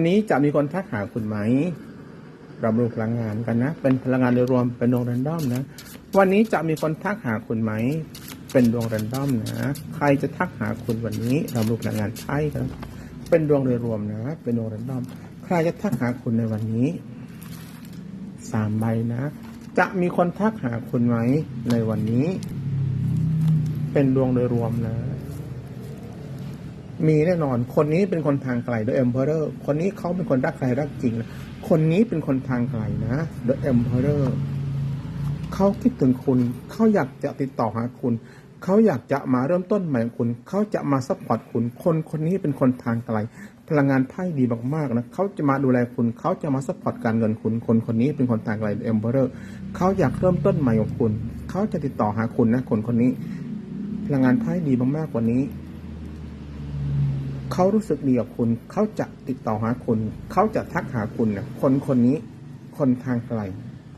วันนี้จะมีคนทักหาคุณไหมเราดูพลังงานกันนะ เป็นพลังงานโดยรวมเป็นดวงแรนดอมนะ วันนี้จะมีคนทักหาคุณไหม เป็นดวงแรนดอมนะ ใครจะทักหาคุณวันนี้เราดูพลังงานไพ่กันเป็นดวงโดยรวมนะ เป็นดวงแรนดอม ใครจะทักหาคุณในวันนี้ สามใบนะ จะมีคนทักหาคุณไหมในวันนี้ เป็นดวงโดยรวมนะ มีแน่นอน คนนี้เป็นคนทางไกล The Emperor คนนี้เขาเป็นคนรักใครรักจริงนะคนนี้เป็นคนทางไกลนะ The Emperor เขาคิดถึงคุณ เขาอยากจะติดต่อหาคุณ เขาอยากจะมาเริ่มต้นใหม่กับคุณ เขาจะมาซัพพอร์ตคุณ คนคนนี้เป็นคนทางไกล พลังงานไพ่ดีมากๆนะ เขาจะมาดูแลคุณ เขาจะมาซัพพอร์ตการเงินคุณ คนคนนี้เป็นคนทางไกล The Emperor เขาอยากเริ่มต้นใหม่กับคุณ เขาจะติดต่อหาคุณนะ คนคนนี้ พลังงานไพ่ดีมากๆกว่านี้ เขารู้สึกดีกับคุณ เขาจะติดต่อหาคุณ เขาจะทักหาคุณนะคนคนนี้ คนทางไกล